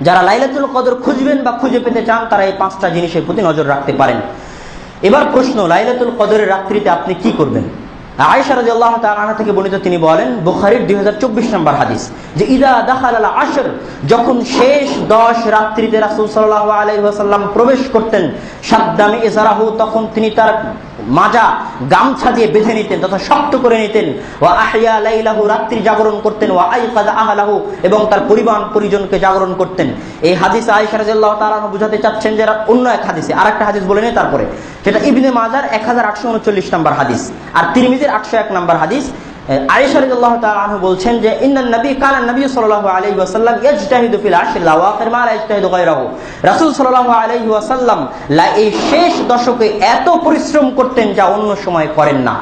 যারা লাইলাতুল কদর খুঁজবেন বা খুঁজে পেতে চান, তারা এই পাঁচটা জিনিসের প্রতি নজর রাখতে পারেন। এবার প্রশ্ন, লাইলাতুল কদরের রাত্রিতে আপনি কি করবেন? আয়েশা থেকে বর্ণিত তিনি বলেন, বুখারীর 2024 নম্বর হাদিস, যে ইদা আশর, যখন শেষ 10 রাত্রিতে প্রবেশ করতেন, সাদ্দামে ইজারাহু, তখন তিনি তার মাজা, গামছা দিয়ে বেঁধে নিতেন, তথা শক্ত করে নিতেন। ও আহিয়া লাইলাহু, রাত্রি জাগরণ করতেন ও আইকাদা আহলাহু, এবং তার পরিবার পরিজনকে জাগরণ করতেন। এই হাদিস আয়েশা রাদিয়াল্লাহু তাআলা বুঝাতে চাচ্ছেন যে, অন্য এক হাদিসে আরেকটা হাদিস বলে নেই তারপরে। সেটা ইবনে মাজার 1839 নম্বর হাদিস। আর তিরমিজির 801 নম্বর হাদিস আয়েশা বলছেন যে, ইন্নান নবী কানা নবী সাল্লাল্লাহু আলাইহি ওয়াসাল্লাম ইয়াজতাহিদু ফিল আশরিল আওয়াখির মা লা ইয়াজতাহিদু গায়রাহু। রাসূল সাল্লাল্লাহু আলাইহি ওয়াসাল্লাম লা এই শেষ দশকে এত পরিশ্রম করতেন যা অন্য সময় করেন না।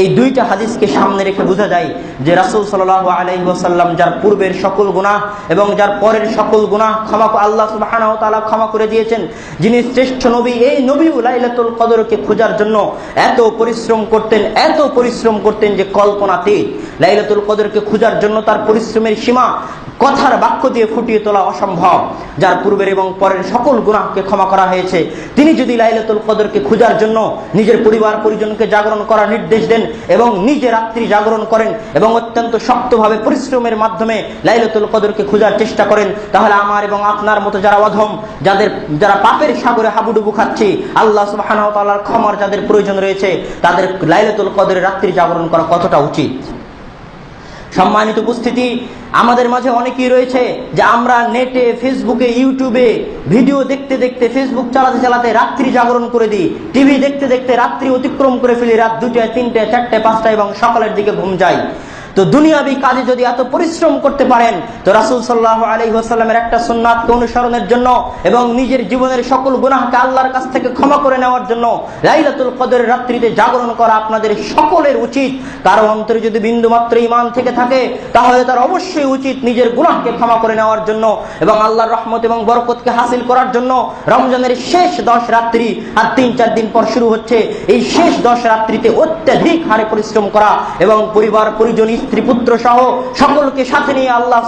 এই দুইটা হাদিসকে সামনে রেখে বোঝা যায় যে রাসুল সাল্লাহ আলহিহাসাল্লাম যার পূর্বের সকল গুণা এবং যার পরের সকল গুণা ক্ষমা আল্লাহ সুবাহ ক্ষমা করে দিয়েছেন। যিনি শ্রেষ্ঠ নবী, এই নবীও লাইলাতুল কদরকে খোঁজার জন্য এত পরিশ্রম করতেন, এত পরিশ্রম করতেন যে কল্পনাতে লাইলাতুল কদরকে খোঁজার জন্য তার পরিশ্রমের সীমা কথার বাক্য দিয়ে ফুটিয়ে তোলা অসম্ভব, যার পূর্বের এবং পরের সকল গুনাহকে ক্ষমা করা হয়েছে। তিনি যদি লাইলাতুল কদরকে খোঁজার জন্য নিজের পরিবার পরিজনকে জাগরণ করার নির্দেশ দেন এবং নিজে রাত্রি জাগরণ করেন এবং অত্যন্ত শক্তভাবে পরিশ্রমের মাধ্যমে লাইলাতুল কদরকে খোঁজার চেষ্টা করেন, তাহলে আমার এবং আপনার মতো যারা অধম, যাদের, যারা পাপের সাগরে হাবুডুবু খাচ্ছি, আল্লাহ ওয়া ক্ষমার যাদের প্রয়োজন রয়েছে, তাদের লাইলাতুল কদরের রাত্রি জাগরণ করা কতটা উচিত? সম্মানিত উপস্থিতি, আমাদের মাঝে অনেকেই রয়েছে যে আমরা নেটে, ফেসবুকে, ইউটিউবে ভিডিও দেখতে দেখতে ফেসবুক চালাতে চালাতে রাত্রি জাগরণ করে দিই, টিভি দেখতে দেখতে রাত্রি অতিক্রম করে ফেলি, রাত দুটায় তিনটায়, চারটায়, পাঁচটায় এবং সকালের দিকে ঘুম যাই। তো দুনিয়াবি কাজে যদি এত পরিশ্রম করতে পারেন, তো রাসুল সাল্লাহ আলহিহাস্লামের একটা সুন্নাতকে অনুসরণের জন্য এবং নিজের জীবনের সকল গুনাহকে আল্লাহর কাছ থেকে ক্ষমা করে নেওয়ার জন্য লাইলাতুল কদরের রাত্রিতে জাগরণ করা আপনাদের সকলের উচিত। কারও অন্তরে যদি বিন্দু মাত্র ইমান থেকে থাকে, তাহলে তার অবশ্যই উচিত নিজের গুনাহকে ক্ষমা করে নেওয়ার জন্য এবং আল্লাহর রহমত এবং বরকতকে হাসিল করার জন্য রমজানের শেষ দশ রাত্রি আর তিন চার দিন পর শুরু হচ্ছে। এই শেষ দশ রাত্রিতে অত্যাধিক হারে পরিশ্রম করা এবং পরিবার পরিজন স্ত্রী পুত্র সহ সকলকে সাথে নিয়ে আল্লাহ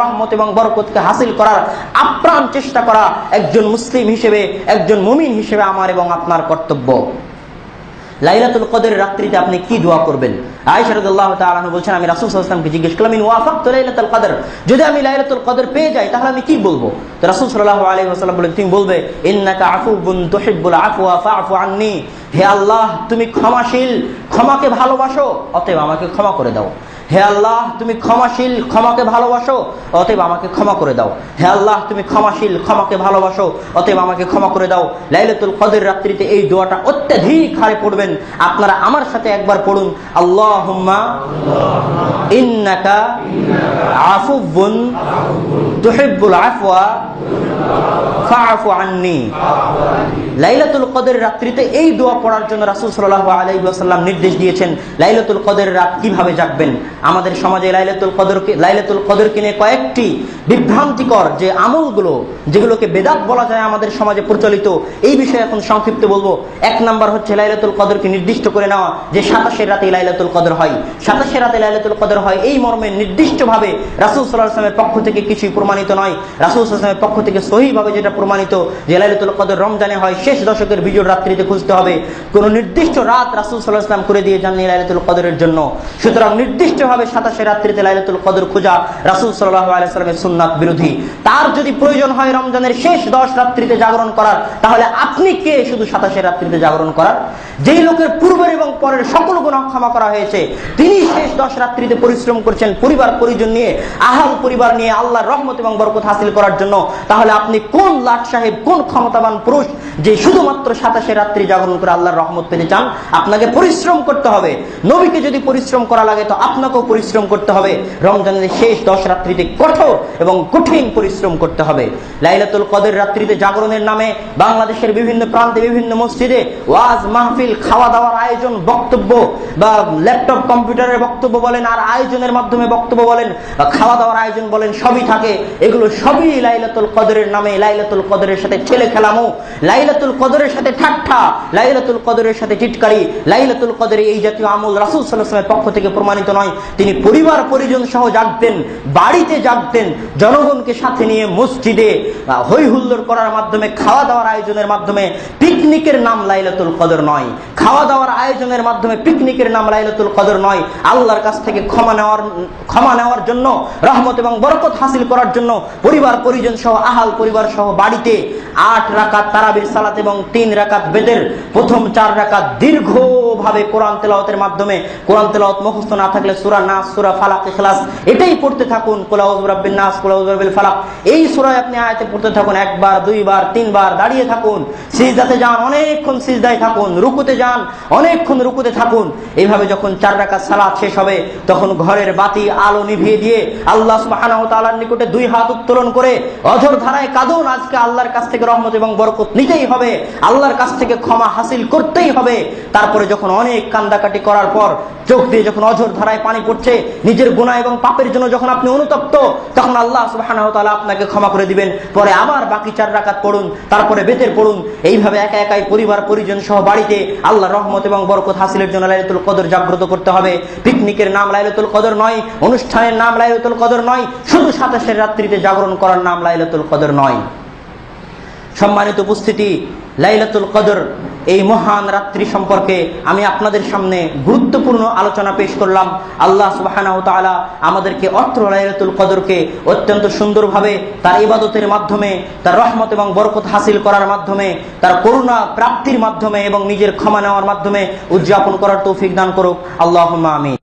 রহমত এবং বরকতকে হাসিল করার আপ্রাণ চেষ্টা করা একজন মুসলিম হিসেবে, একজন মুমিন হিসেবে আমার এবং আপনার কর্তব্য। লাইলাতুল কদরের রাত্রিতে আপনি কি দোয়া করবেন? তাআলা আনহা বলছেন, আমি রাসূল সাল্লাল্লাহু আলাইহি ওয়াসাল্লামকে জিজ্ঞেস করলাম, ইন ওয়াফাক লাইলাতুল কদর? যদি আমি লাইলাতুল কদর পেয়ে যাই, তাহলে আমি কি বলব? তো রাসূল সাল্লাল্লাহু আলাইহি ওয়াসাল্লাম বলেন, তুমি বলবে, ইন্নাকা আফুবুন তুহিব্বুল আফওয়া, ফাআফু আন্নি। হে আল্লাহ, তুমি ক্ষমাশীল, ক্ষমাকে ভালোবাসো, অতএব আমাকে ক্ষমা করে দাও। হে আল্লাহ, তুমি ক্ষমাশীল, ক্ষমাকে ভালোবাসো, অতএব আমাকে ক্ষমা করে দাও। হে আল্লাহ, তুমি ক্ষমাশীল, ক্ষমাকে ভালোবাসো, অতএব আমাকে ক্ষমা করে দাও। লাইলাতুল কদর রাত্রিতে এই দোয়াটা অত্যাধিক হারে পড়বেন। আপনারা আমার সাথে একবার পড়ুন। আল্লাহুম্মা ইন্নাকা আফুবুন তুহিব্বুল আফওয়া এই নির্দেশ দিয়েছেন রাত কীভাবে জাগবেন? আমাদের সমাজে কয়েকটি বিভ্রান্তিকর যে যেগুলোকে বেদাত বলা যায় আমাদের সমাজে প্রচলিত, এই বিষয়ে এখন সংক্ষিপ্ত বলব। এক নাম্বার হচ্ছে লাইলাতুল কদরকে নির্দিষ্ট করে নেওয়া, যে সাতাশের রাতে লাইলাতুল কদর হয়। সাতাশের রাতে লাইলাতুল কদর হয়, এই মর্মে নির্দিষ্টভাবে রাসূল আলাইহি পক্ষ থেকে কিছুই প্রমাণিত নয়। রাসূল পক্ষ থেকে সহিভাবে যেটা প্রমাণিত যে লাইলাতুল কদর রমজানে হয়, শেষ দশকের বিজোড় রাত্রিতে খুঁজতে হবে। কোন নির্দিষ্ট রাত রাসূল সাল্লাল্লাহু আলাইহি ওয়াসাল্লাম করে দিয়ে যাননি লাইলাতুল কদরের জন্য। সুতরাং নির্দিষ্টভাবে সাতাশে রাত্রিতে লাইলাতুল কদর খোঁজা রাসূল সাল্লাল্লাহু আলাইহি ওয়াসাল্লামের সুন্নাত বিরোধী। তার যদি প্রয়োজন হয় রমজানের শেষ দশ রাত্রিতে জাগরণ করার, তাহলে আপনি কে শুধু সাতাশে রাত্রিতে জাগরণ করার? যেই লোকের পূর্বের এবং পরের সকল গুনাহ ক্ষমা করা হয়েছে, তিনি শেষ দশ রাত্রিতে পরিশ্রম করছেন পরিবার পরিজন নিয়ে আহাল পরিবার নিয়ে আল্লাহর রহমত এবং বরকত হাসিল করার জন্য। তাহলে আপনি কোন লাট সাহেব, কোন ক্ষমতাবান পুরুষ যে শুধুমাত্র সাতাশে রাত্রি জাগরণ করে আল্লাহর রহমত পেতে চান, আপনাকে পরিশ্রম করতে হবে। নবীকে যদি পরিশ্রম করা লাগে, তো আপনাকেও পরিশ্রম করতে হবে। রমজানের শেষ দশ রাত্রিতে কঠোর এবং কঠিন পরিশ্রম করতে হবে। লাইলাতুল কদের রাত্রিতে জাগরণের নামে বাংলাদেশের বিভিন্ন প্রান্তে, বিভিন্ন মসজিদে ওয়াজ, মাহফিল খাওয়া দাওয়ার আয়োজন, বক্তব্য বা ল্যাপটপ, কম্পিউটারের বক্তব্য বলেন, আর আয়োজনের মাধ্যমে বক্তব্য বলেন বা খাওয়া দাওয়ার আয়োজন বলেন, সবই থাকে। এগুলো সবই লাইলাতুল কদরের নামে লাইলাতুল কদরের সাথে ছেলে খেলামো। লাইলাতুল কদরের সাথে ঠাট্টা, লাইলাতুল কদরের সাথে টিটকারি। লাইলাতুল কদরে এই জাতীয় আমল রাসুল সাল্লাহামের পক্ষ থেকে প্রমাণিত নয়। তিনি পরিবার, পরিজন সহ জাগতেন, বাড়িতে জাগতেন, জনগণকে সাথে নিয়ে মসজিদে হৈহুল্লোর করার মাধ্যমে খাওয়া দাওয়ার আয়োজনের মাধ্যমে পিকনিকের নাম লাইলাতুল কদর নয়। খাওয়া দাওয়ার আয়োজনের মাধ্যমে পিকনিকের নাম লাইলাতুল কদর নয়। আল্লাহর কাছ থেকে ক্ষমা নেওয়ার ক্ষমা নেওয়ার জন্য, রহমত এবং বরকত হাসিল করার জন্য পরিবার, পরিজন সহ, আহাল পরিবার সহ বাড়িতে আট রাকাত তারাবির সালাত এবং তিন রাকাত বেদের, প্রথম চার রাকাত দীর্ঘভাবে কোরআন তেলাওয়াতের মাধ্যমে। কোরআন তেলাওয়াত মুখস্থ না থাকলে সূরা নাস, সূরা ফালাক ইখলাস, এটাই পড়তে থাকুন। কুল আউযু বিরাব্বিন নাস, কুল আউযু বিরাব্বিল ফালাক। এই সূরায় আপনি আয়াতে পড়তে থাকুন একবার, দুইবার, তিনবার, দাঁড়িয়ে থাকুন। সিজদাতে যান, অনেকক্ষণ সিজদায় থাকুন, রুকুতে যান, অনেকক্ষণ রুকুতে থাকুন। এইভাবে যখন চার রাকাত সালাত শেষ হবে, তখন ঘরের বাতি আলো নিভিয়ে দিয়ে আল্লাহ সুবহানাহু ওয়া তাআলার নিকটে দুই হাত উত্তোলন করে অঝর ধারায় কাঁদুন, আজকে আল্লাহর কাছ থেকে রহমত এবং বরকত নিতেই হবে। আল্লাহর কাছ থেকে ক্ষমা হাসিল করতেই হবে। তারপরে যখন অনেক কান্দাকাটি করার পর, চোখ দিয়ে যখন অঝর ধারায় পানি পড়ছে, নিজের গুনাহ এবং পাপের জন্য যখন আপনি অনুতপ্ত, তখন আল্লাহ সুবহানাহু ওয়া তাআলা আপনাকে ক্ষমা করে দিবেন। পরে আবার বাকি চার রাকাত পড়ুন, তারপরে বেতের পড়ুন। এইভাবে একা একাই পরিবার, পরিজন সহ বাড়িতে আল্লাহ রহমত এবং বরকত হাসিলের জন্য লাইলাতুল কদর জাগ্রত করতে হবে। পিকনিকের নাম লাইলতুল কদর নয়, অনুষ্ঠানের নাম লাইলতুল কদর নয়, শুধু সাতাশের রাত্রিতে জাগরণ করার নাম লাইলতুল কদর নয়। সম্মানিত উপস্থিতি, লাইলাতুল কদর এই মহান রাত্রি সম্পর্কে আমি আপনাদের সামনে গুরুত্বপূর্ণ আলোচনা পেশ করলাম। আল্লাহ সুবাহ আমাদেরকে অত্র লাইলাতুল কদরকে অত্যন্ত সুন্দরভাবে তার ইবাদতের মাধ্যমে, তার রহমত এবং বরকত হাসিল করার মাধ্যমে, তার করুণা প্রাপ্তির মাধ্যমে এবং নিজের ক্ষমা নেওয়ার মাধ্যমে উদযাপন করার তৌফিক দান করুক। আল্লাহ আমিন।